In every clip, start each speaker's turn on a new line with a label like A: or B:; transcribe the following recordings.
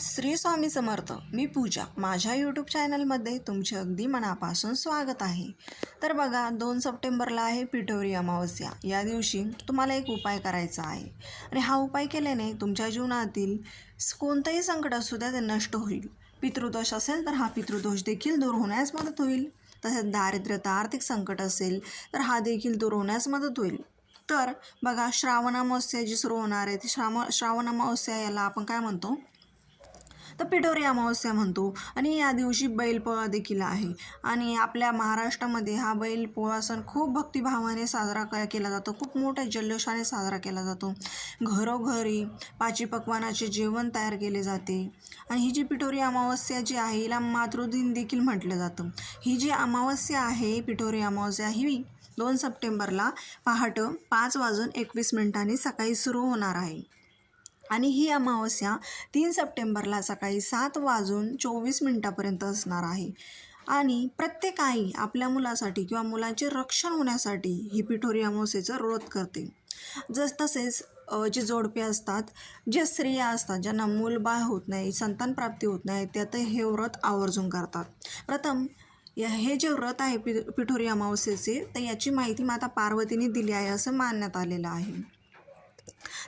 A: श्री स्वामी समर्थ मी पूजा. माझ्या यूट्यूब चॅनलमध्ये तुमचे अगदी मनापासून स्वागत आहे. तर बघा दोन सप्टेंबरला आहे पिठोरी अमावस्या. या दिवशी तुम्हाला एक उपाय करायचा आहे. आणि हा उपाय केल्याने तुमच्या जीवनातील कोणतंही संकट असू द्या ते नष्ट होईल. पितृदोष असेल तर हा पितृदोष देखील दूर होण्यास मदत होईल. तसेच दारिद्र्यता आर्थिक संकट असेल तर हा देखील दूर होण्यास मदत होईल. तर बघा श्रावण अमावस्या जी सुरू होणार आहे ती श्राव श्रावण अमावस्या याला आपण काय म्हणतो? तर पिठोरी अमावस्या म्हणतो. आणि या दिवशी बैलपोळा देखील आहे. आणि आपल्या महाराष्ट्रामध्ये हा बैलपोळा सण खूप भक्तिभावाने साजरा क केला जातो. खूप मोठ्या जल्लोषाने साजरा केला जातो. घरोघरी पाची पकवानाचे जेवण तयार केले जाते. आणि ही जी पिठोरी अमावस्या जी आहे हिला मातृदिन देखील म्हटलं जातं. ही जी अमावस्या आहे पिठोरी अमावस्या ही दोन सप्टेंबरला पहाटं पाच वाजून एकवीस मिनिटांनी सकाळी सुरू होणार आहे. आणि ही अमावस्या तीन सप्टेंबरला सकाळी सात वाजून चोवीस मिनटापर्यंत असणार आहे. आणि प्रत्येक आई आपल्या मुलासाठी किंवा मुलांचे रक्षण होण्यासाठी ही पिठोरी अमावस्येचं व्रत करते. जस तसेच जे जोडपे असतात जे स्त्रिया असतात ज्यांना मूलबाळ होत नाही संतानप्राप्ती होत नाही त्यात हे व्रत आवर्जून करतात. प्रथम या हे जे व्रत आहे पि पिठोरी अमावस्येचे तर याची माहिती माता पार्वतीने दिली आहे असं मानण्यात आलेलं आहे.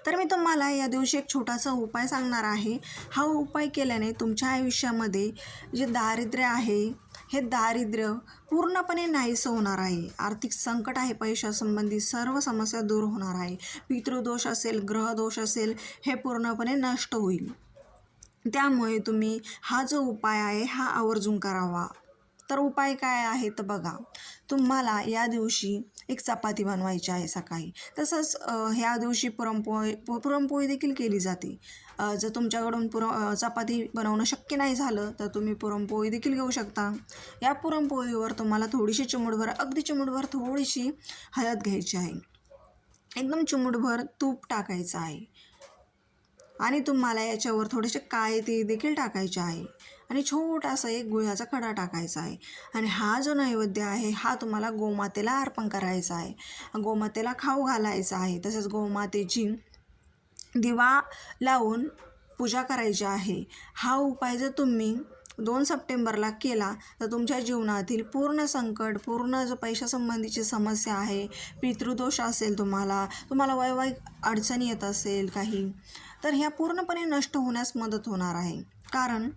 A: तर मी तुम्हाला या दिवशी एक छोटासा उपाय सांगणार आहे. हा उपाय केल्याने तुमच्या आयुष्यामध्ये जे दारिद्र्य आहे हे दारिद्र्य पूर्णपणे नाहीसं होणार आहे. आर्थिक संकट आहे पैशासंबंधी सर्व समस्या दूर होणार आहे. पितृदोष असेल ग्रहदोष असेल हे पूर्णपणे नष्ट होईल. त्यामुळे तुम्ही हा जो उपाय आहे हा आवर्जून करावा. तर उपाय काय आहे तर बघा. तुम्हाला या दिवशी एक चपाती बनवायची आहे सकाळी. तसंच ह्या दिवशी पुरणपोळी पुरणपोळी देखील केली जाते. जर तुमच्याकडून पुर चपाती बनवणं शक्य नाही झालं तर तुम्ही पुरणपोळी देखील घेऊ शकता. या पुरणपोळीवर तुम्हाला थोडीशी चिमूटभर अगदी चिमूटभर थोडीशी हळद घ्यायची आहे. एकदम चिमूटभर तूप टाकायचं आहे. आणि तुम्हाला याच्यावर थोडेसे काळे ते देखील टाकायचे आहे. आणि छोटासा एक गुळाचा खडा टाकायचा आहे. आणि हा जो नैवेद्य आहे हा तुम्हाला गोमातेला अर्पण करायचा आहे. गोमातेला खाऊ घालायचा आहे. तसेच गोमातेची दिवा लावून पूजा करायची आहे. हा उपाय जर तुम्ही दोन सप्टेंबरला केला तर तुमच्या जीवनातील पूर्ण संकट पूर्ण जो पैशासंबंधीची समस्या आहे पितृदोष असेल तुम्हाला तुम्हाला वैवाहिक अडचणी येत असेल काही तर ह्या पूर्णपणे नष्ट होण्यास मदत होणार आहे. कारण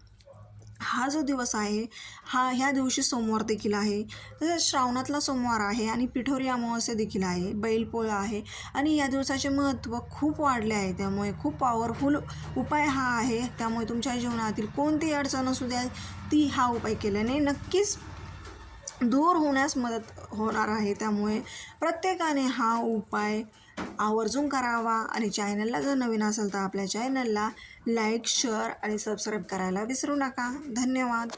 A: हा जो दिवस आहे हा ह्या दिवशी सोमवार देखील आहे. तसेच श्रावणातला सोमवार आहे आणि पिठोरी अमावस्या देखील आहे. बैलपोळा आहे आणि या दिवसाचे महत्त्व खूप वाढले आहे. त्यामुळे खूप पॉवरफुल उपाय हा आहे. त्यामुळे तुमच्या जीवनातील कोणतीही अडचण असू द्या ती हा उपाय केल्याने नक्कीच दूर होण्यास मदत होणार आहे. त्यामुळे प्रत्येकाने हा उपाय आवर्जून करावा आणि चॅनलला जर नवीन असेल तर आपल्या चॅनलला लाईक शेअर आणि सबस्क्राईब करायला विसरू नका. धन्यवाद.